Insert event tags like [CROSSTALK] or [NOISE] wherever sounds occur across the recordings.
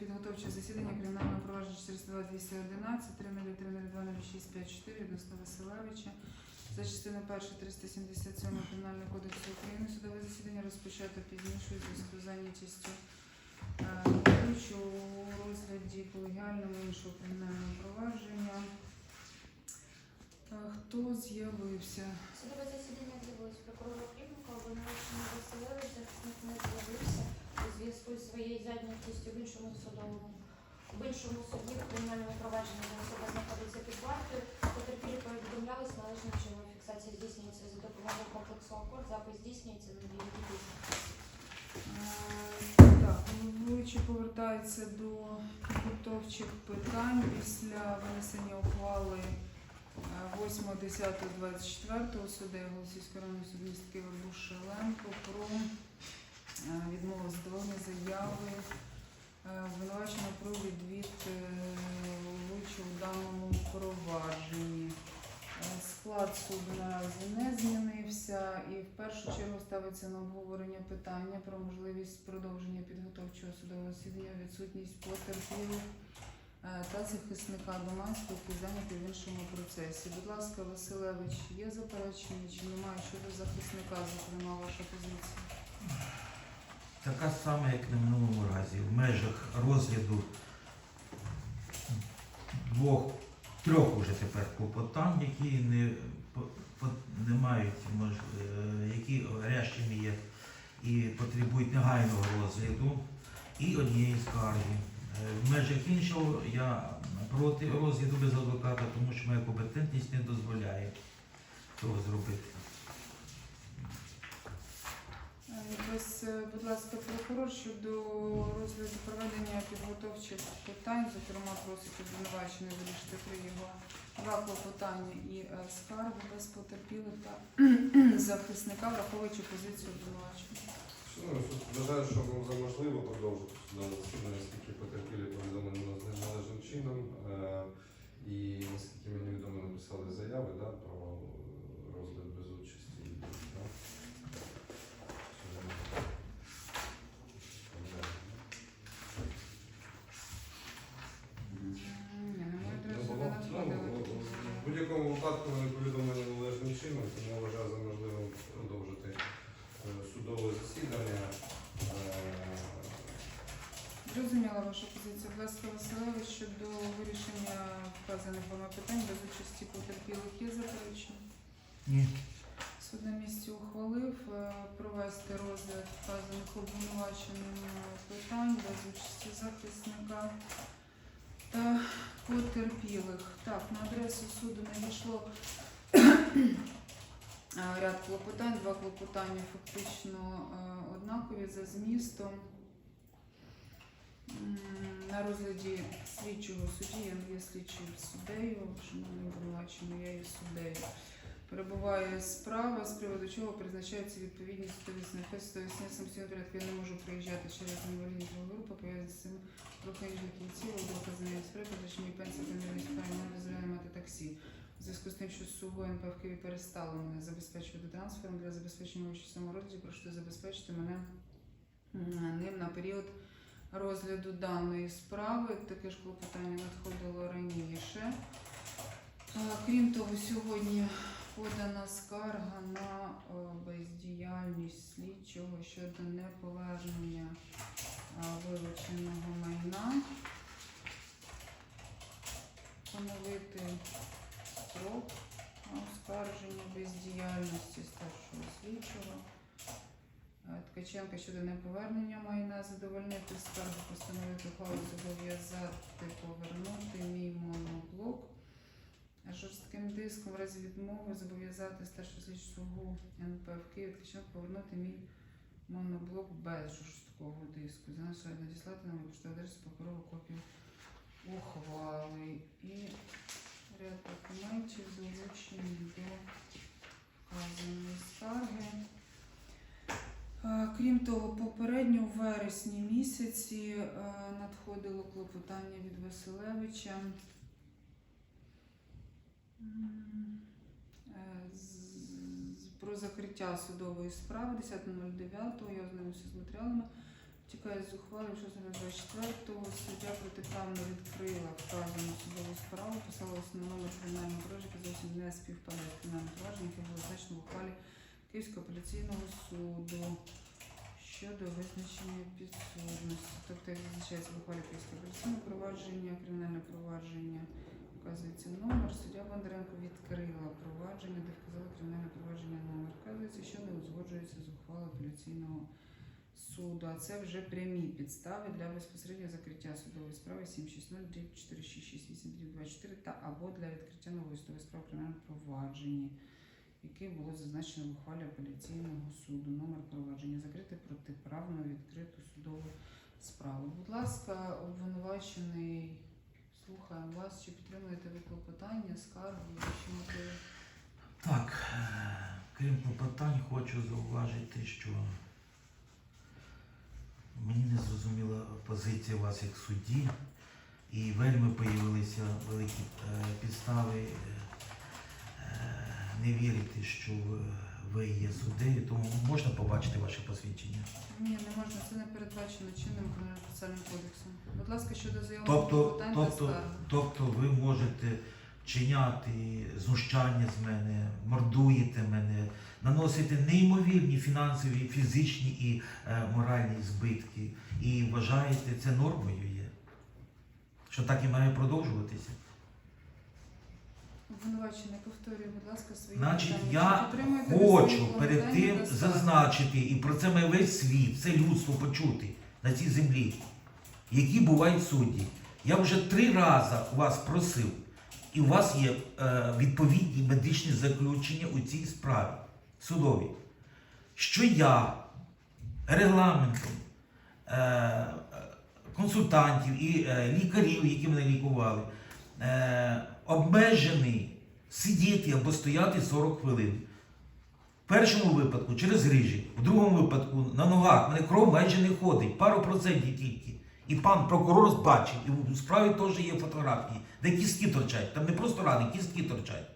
підготовче засідання кримінального провадження 402 211 30302 0654 відносно Василевича. За частиною 1 377 Кримінального кодексу України судове засідання розпочато пізніше у з зайнятістю Ключу у розгляді колегіальному іншого кримінального провадження. Е, Хто з'явився? Судове засідання відбулось прокурор Клімка, обвинувачений Василевич, захисник не з'явився у зв'язку з своєю зайнятістю в іншому судовому в іншому суді провадженні де особа знаходиться під вартою. Потерпілі повідомлялись належним чином. Фіксація здійснюється за допомогою комплексу акорд, запис здійснюється на дії. Е, Так, головуючий повертається до підготовчих питань після винесення ухвали е, 8.10.24 суду Голосівської районної суду міста Києва Бушеленко про е, відмову задоволення заяви е, про відвід е, головуючого у даному провадженні. Склад суду наразі не змінився і в першу чергу ставиться на обговорення питання про можливість продовження підготовчого судового засідання, відсутність потерпілих та захисника Доманського, який зайнятий в іншому процесі. Будь ласка, Василевич, є заперечення чи немає щодо захисника, зокрема, ваша позиція? Така сама, як на минулому разі, в межах розгляду двох, трьох уже тепер клопотань, які не, не мають е, які гарячими є і потребують негайного розгляду, і однієї скарги. Е, В межах іншого я проти розгляду без адвоката, тому що моя компетентність не дозволяє цього зробити. Якось, е, будь ласка, прокурор щодо розгляду проведення підготовчих питань, зокрема просить обвинувачений вирішити три його два клопотання і е, скаргу без потерпілих та [CLEARS THROAT] захисника, враховуючи позицію обвинуваченого. Шановний вважаю, що за можливо продовжити судове засідання, оскільки потерпілі повідомлені належним чином. Е, І наскільки мені відомо, написали заяви да, про розгляд судове засідання. Е, Зрозуміла ваша позиція. Будь ласка, Василевич, щодо вирішення вказаних вами питань без участі потерпілих є заперечення? Ні. Суд на місці ухвалив е, провести розгляд вказаних обвинуваченим е, питань без участі захисника та потерпілих. Так, на адресу суду надійшло ряд клопотань. Два клопотання фактично е, однакові за змістом. На розгляді слідчого судді я не є слідчим суддею, шановний обвинувачений, я є суддею. Перебуває справа, з приводу чого призначається відповідність судовісної фестові самостійного порядку. Я не можу приїжджати через інвалідність групи, пов'язані з цим руханічних кінців, доказаної справи, позначені пенсії інвалідність справи не дозволяє мати таксі. У зв'язку з тим, що СУГО НП в Києві перестало мене забезпечувати трансфером для забезпечення в цьому прошу забезпечити мене ним на період розгляду даної справи. Таке ж клопотання надходило раніше. Крім того, сьогодні подана скарга на е, бездіяльність слідчого щодо неповернення вилученого майна. Поновити на оскарження бездіяльності старшого слідчого. Е, Ткаченка щодо неповернення майна задовольнити скаргу, постановити ухвалу зобов'язати повернути мій моноблок жорстким диском в разі відмови зобов'язати старшу слідчого НП в Києві Ткаченко повернути мій моноблок без жорсткого диску. Зараз надіслати на поштову адресу паперову копію ухвали і ряд документів залучені до вказаної скарги. Е, Крім того, попередньо в вересні місяці е, надходило клопотання від Василевича е, про закриття судової справи 10.09. Я ознайомився з матеріалами. Тікає з ухвали 6.24 суддя протиправно відкрила вказану судову справу, на номер кримінального провадження, зовсім не співпадає провадженням, яке було значено в ухвалі Київського апеляційного суду щодо визначення підсудності. Тобто, як зазначається в ухвалі Київського апеляційного провадження, кримінальне провадження, вказується номер. Суддя Бондаренко відкрила провадження, де вказала кримінальне провадження номер. Вказується, що не узгоджується з ухвалою апеляційного суду, а це вже прямі підстави для безпосереднього закриття судової справи 760 4668 24 та або для відкриття нової судової справи в кримінальному провадженні, яке було зазначено в ухвалі апеляційного суду. Номер провадження закрити протиправно відкриту судову справу. Будь ласка, обвинувачений, слухаємо вас, чи підтримуєте ви клопотання, скаргу, чи можливо? Так, е, крім клопотань, хочу зауважити, що мені не зрозуміла позиція вас як судді, і вельми появилися великі е, підстави е, е, не вірити, що ви- є суддею, тому можна побачити ваше посвідчення. Ні, не можна, це не передбачено чинним кримінально-процесуальним кодексом. Будь ласка, щодо заяви Тобто, тобто, тобто ви можете вчиняти знущання з мене, мордуєте мене, наносите неймовірні фінансові, фізичні і е, моральні збитки. І вважаєте це нормою є. Що так і має продовжуватися. Обвинувачений, повторюю, будь ласка, свої Значить, я Хочу перед тим зазначити, і про це має весь світ, все людство почути на цій землі, які бувають судді. Я вже три рази вас просив, і у вас є е, відповідні медичні заключення у цій справі судові, що я регламентом е, е, консультантів і лікарів, які мене лікували, обмежений сидіти або стояти 40 хвилин. В першому випадку через грижі, в другому випадку на ногах, мене кров майже не ходить, пару процентів тільки. І пан прокурор бачив, і у справі теж є фотографії, де кістки торчать. Там не просто рани, кістки торчать.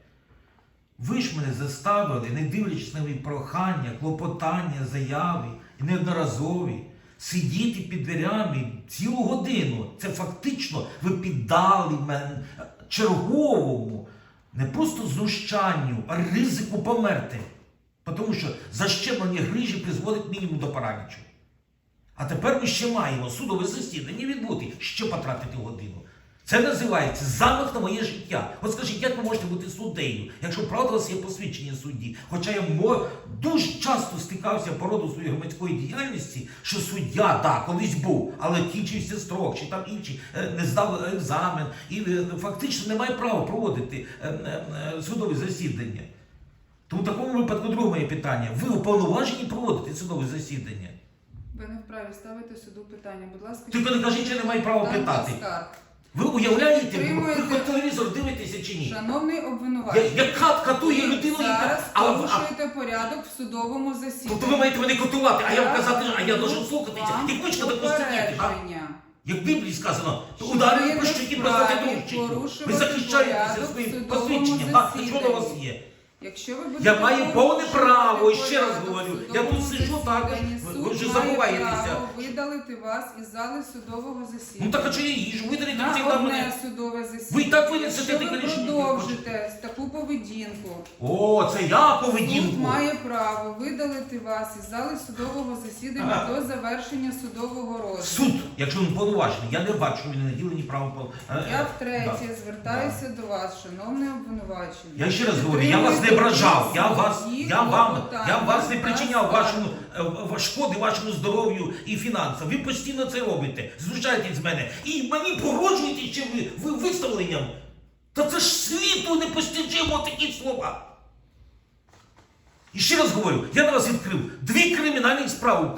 Ви ж мене заставили, не дивлячись на мої прохання, клопотання, заяви і неодноразові, сидіти під дверями цілу годину. Це фактично ви піддали мене черговому, не просто знущанню, а ризику померти. Тому що защемлення грижі призводить мінімум до паралічу. А тепер ми ще маємо судове засідання відбути, ще потратити годину. Це називається замах на моє життя. От скажіть, як ви можете бути суддею, якщо правда у вас є посвідчення судді? Хоча я дуже часто стикався по роду своєї громадської діяльності, що суддя, так, колись був, але кінчився строк, чи там інші е, не здав екзамен, і е, фактично не має права проводити е, судові засідання. Тому в такому випадку друге моє питання. Ви уповноважені проводити судове засідання? Ви не вправі ставити суду питання. Будь ласка, Тільки не кажіть, що не маю права питати. скарг. Ви уявляєте, ви Підтримуєте? хоч телевізор дивитеся чи ні? Шановний Я, обвинувачений, я кат катує ви людину, зараз яка. А, а, порушуєте порядок в судовому засіданні. тобто ви маєте мене катувати, а я вам казати, а я должен слухатися. вам І кучка. А? попередження. Як в Біблії сказано, Що ударили ви по щокі не бросати вправі. Ви порушувати захищаєтеся порядок своїм судовому посвідченням. А що воно у вас засіданні. є? Якщо ви будете Я маю повне право, і ще раз говорю, я тут судовому сиджу так, ви- вже забуваєтеся. право видалити вас із зали судового засідання. Ну так а що я їжу? Ви дарите На всі одне судове засідання. Ви і так винесете Якщо ви деколічні продовжите таку поведінку, О, це я суд поведінку. має право видалити вас із зали судового засідання до завершення судового розгляду. Суд, якщо він повноважений, я не бачу, що він не наділений правом. пов- е, Я е, втретє да. звертаюся до вас, шановний обвинувачений. Я ще раз говорю, я вас не ображав, я вас, я вам, я вас не причиняв вашому е, шкоди вашому здоров'ю і фінансам. Ви постійно це робите, знущаєтесь з мене і мені погрожуєте ще ви, ви виставленням. Та це ж світу непостижимо такі слова. І ще раз говорю, я на вас відкрив дві кримінальні справи,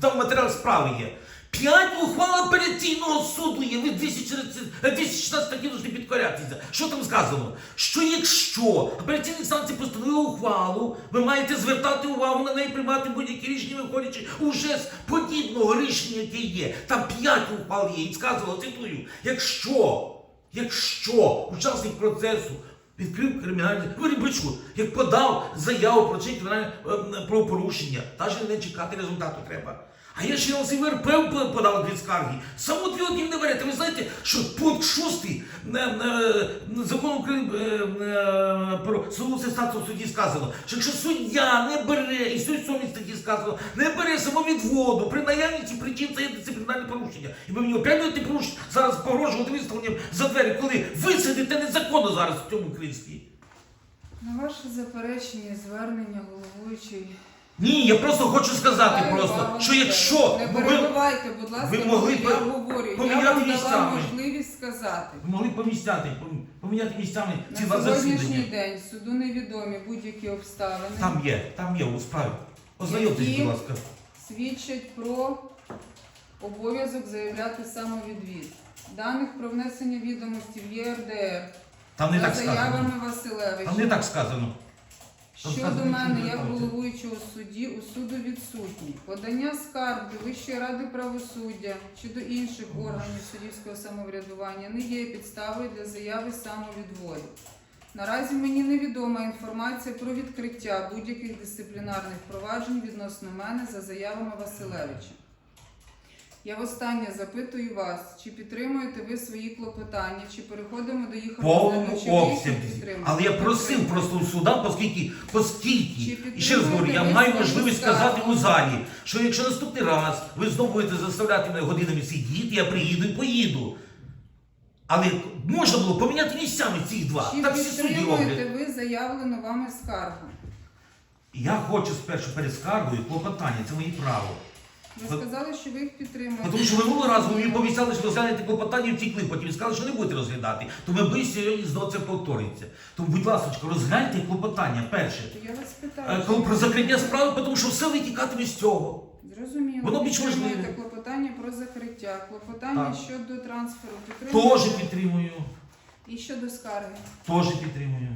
там матеріал справи є. П'ять ухвал апеляційного суду є, ви 240 е, 216 статті повинні підкорятися. Що там сказано? Що якщо апеляційна інстанція постановила ухвалу, ви маєте звертати увагу на неї, приймати будь-які рішення, виходячи уже з подібного рішення, яке є. Там п'ять ухвал є. І сказано, цитую, якщо, якщо учасник процесу відкрив кримінальне вирібичку, як подав заяву про це кримінальне е, правопорушення, навіть не чекати результату треба. А я ще на ВРП подав дві скарги. Само дві одні не берете. Ви знаєте, що пункт 6 закону України е, е, про судову статус судді сказано, що якщо суддя не бере, і в 7 статті сказано, не бере самовідводу при наявності причин це є дисциплінарне порушення. І ви мені опять будете зараз погрожувати виставленням за двері, коли ви сидите незаконно зараз в цьому кріслі. На ваше заперечення, звернення головуючий. Ні, я просто хочу сказати Чекаю просто, вам що якщо Не ви, перебивайте, будь ласка, ви могли я говорю. Я поміняти вам дала місцями. можливість сказати. ви могли помістяти, поміняти місцями ці На сьогоднішній засідання. день суду невідомі будь-які обставини, Там є, там є у справі. Ознайомтесь, Які? будь ласка. свідчать про обов'язок заявляти самовідвід. Даних про внесення відомості в ЄРДР Там не за так сказано. заявами Василевича. Там не так сказано. Щодо мене, як головуючого судді, у суду відсутні. Подання скарг до Вищої ради правосуддя чи до інших органів суддівського самоврядування не є підставою для заяви самовідводу. Наразі мені невідома інформація про відкриття будь-яких дисциплінарних проваджень відносно мене за заявами Василевича. Я востаннє запитую вас, чи підтримуєте ви свої клопотання, чи переходимо до їх розгляду, чи ви їх обсязі. підтримуєте? Але я просив просто у суда, оскільки, Чи оскільки, і ще раз говорю, я підтримуєте маю можливість сказати у залі, що якщо наступний раз ви знову будете заставляти мене годинами сидіти, я приїду і поїду. Але можна було поміняти місцями цих два. Чи Так всі судді роблять. підтримуєте ви заявлену вами скаргу? Я хочу спершу перед скаргою клопотання, це моє право. Ви сказали, що ви їх підтримуєте. Тому що минулого разу ви мені пообіцяли, що розглянете клопотання і втікли, потім сказали, що не будете розглядати. Тому ми сьогодні знову це повториться. Тому, будь ласка, розгляньте клопотання перше. То Я вас Е, питаю. коли про закриття справи, тому що все витікатиме з цього. Зрозуміло. Воно більш Підтримуєте клопотання про закриття, клопотання Так. щодо трансферу підтримуєте? Теж підтримую. І щодо скарги. Теж підтримую.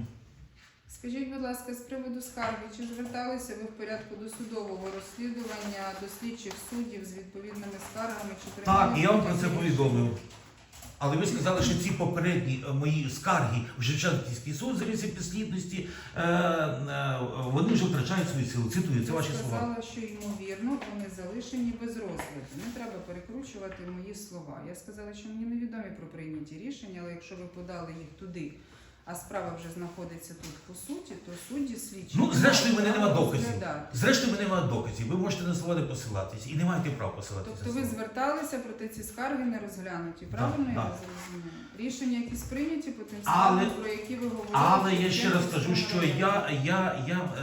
Скажіть, будь ласка, з приводу скарги, чи зверталися ви в порядку досудового розслідування до слідчих суддів з відповідними скаргами чи Так, я вам про це повідомив. Але ви сказали, що ці попередні е, мої скарги в Шевченківський суд за місце підслідності, е, е, вони вже втрачають свою силу. Цитую, це Я ваші слова. сказала, що ймовірно вони залишені без розгляду. Не треба перекручувати мої слова. Я сказала, що мені невідомі про прийняті рішення, але якщо ви подали їх туди, а справа вже знаходиться тут по суті, то судді слідчі. Ну, зрештою, мене нема доказів. Зрештою, мене немає доказів. Ви можете на слова не посилатися і не маєте права посилатися. Тобто ви зверталися, проте ці скарги не розглянуті. Правильно я так. зрозуміла? Рішення якісь прийняті потенційно, Але- про які ви говорили. Але я ще раз кажу, що я, я, я е,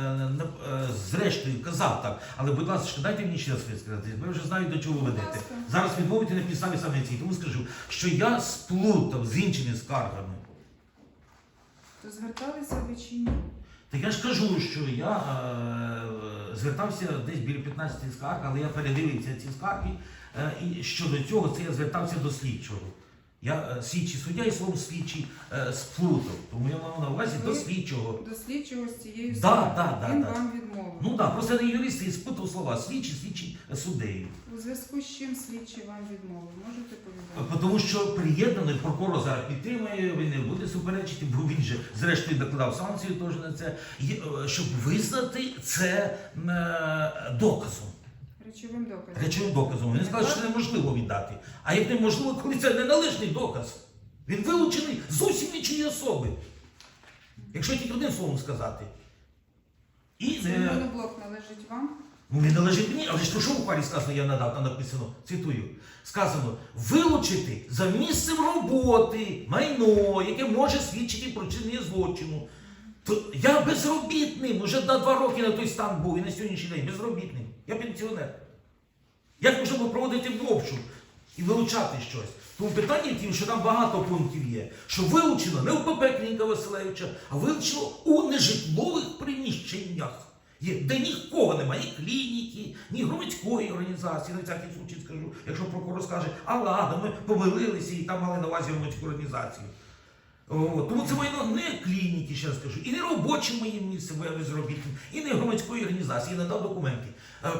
е, зрештою казав так, але будь ласка, дайте мені ще раз сказати, бо я вже знаю, до чого ви ведете. Зараз відмовити на підставі саме цій, тому скажу, що я сплутав з іншими скаргами. То зверталися ви чи ні? Так я ж кажу, що я е, звертався десь біля 15 скарг, але я передивився ці скарги, е, і щодо цього це я звертався до слідчого. Я е, слідчий суддя і слово слідчий е, сплутав. Тому я мав на увазі до слідчого. До слідчого з цією Да, да, да, Він да. вам відмовив. Ну так, просто не юрист і спутав слова. Слідчий, слідчий е, суддею. У зв'язку з чим слідчий вам відмовив? Можете Е, повідомити? Тому що приєднаний прокурор зараз підтримує, він не буде суперечити, бо він же зрештою накладав санкцію теж на це, е, щоб визнати це е, доказом. Речовим доказом. Речовим доказом. Він сказав, що неможливо віддати. А як неможливо, коли це неналежний доказ? Він вилучений зовсім нічої особи. Якщо тільки одним словом сказати. І не. моноблок належить вам? Ну, не належить мені, але ж то, що в ухвалі сказано, я надав, там написано, цитую, сказано, вилучити за місцем роботи майно, яке може свідчити про чинення злочину. То я безробітним, вже на два роки на той стан був і на сьогоднішній день безробітним. Я пенсіонер. Як було проводити обшук і вилучати щось? Тому питання в тім, що там багато пунктів є, що вилучено не у ПП Василевича, а вилучено у нежитлових приміщеннях. Є, де нікого немає, ні клініки, ні громадської організації, на всякий случай скажу, якщо прокурор скаже, а ладно, ми помилилися і там мали на увазі громадську організацію. О, тому це майно не клініки, ще раз кажу, і не робоче моє місце, безробітним, і не громадської організації, я надав документи.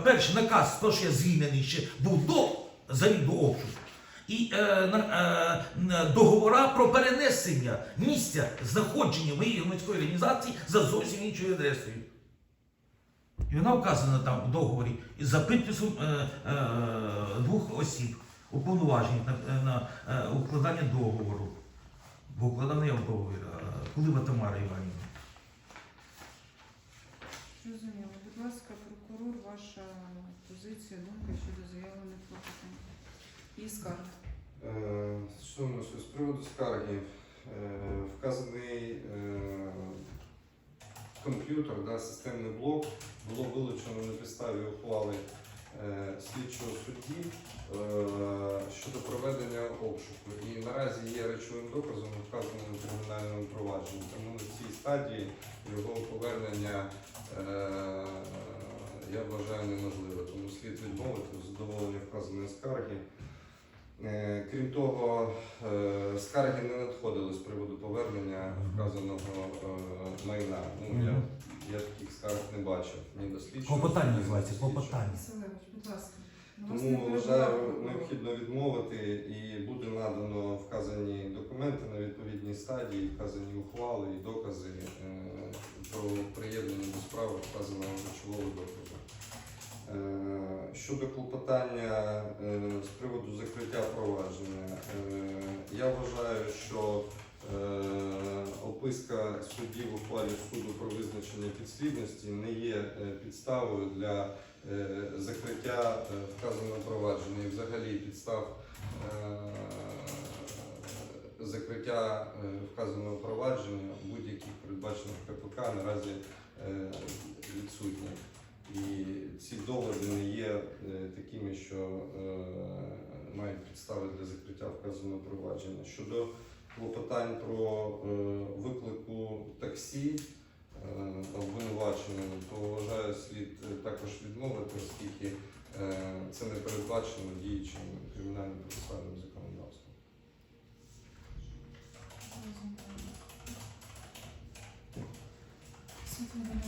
Перший наказ, то, що я звільнений ще був до завід обшуку. І е, е, договора про перенесення місця знаходження моєї громадської організації за зовсім іншою адресою. І вона вказана там у договорі за підписом е, е, двох осіб, уповноважених на, на е, укладання договору. Бо укладання в договір. е, Кулива Тамара Іванівна. Зрозуміло. Будь ласка, прокурор, ваша позиція, думка щодо заявлених клопотань. І скарг. Е, Що у з приводу скарги? Е, Вказаний е, комп'ютер, да, системний блок було вилучено на підставі ухвали е, слідчого судді е, щодо проведення обшуку. І наразі є речовим доказом вказаним у кримінальному провадженні. Тому на цій стадії його повернення Крім того, е, скарги не надходили з приводу повернення вказаного е, майна. Ну, я, я таких скарг не бачив ні до слідчого. Клопотання називається, клопотання. Будь ласка. У вас не Тому вважаю необхідно відмовити і буде надано вказані документи на відповідній стадії, вказані ухвали і докази е, про приєднання до справи вказаного речового доказу. Щодо клопотання е, з приводу закриття провадження, е, я вважаю, що е, описка судді в ухвалі суду про визначення підслідності не є підставою для закриття вказаного провадження і взагалі підстав закриття вказаного провадження будь-яких передбачених КПК наразі відсутні. І ці доводи не є е, такими, що е, мають підстави для закриття вказаного провадження. Щодо клопотань про е, виклику таксі обвинуваченому, то вважаю слід також відмовити, оскільки це не передбачено діючим кримінальним процесуальним законодавством. Світлана.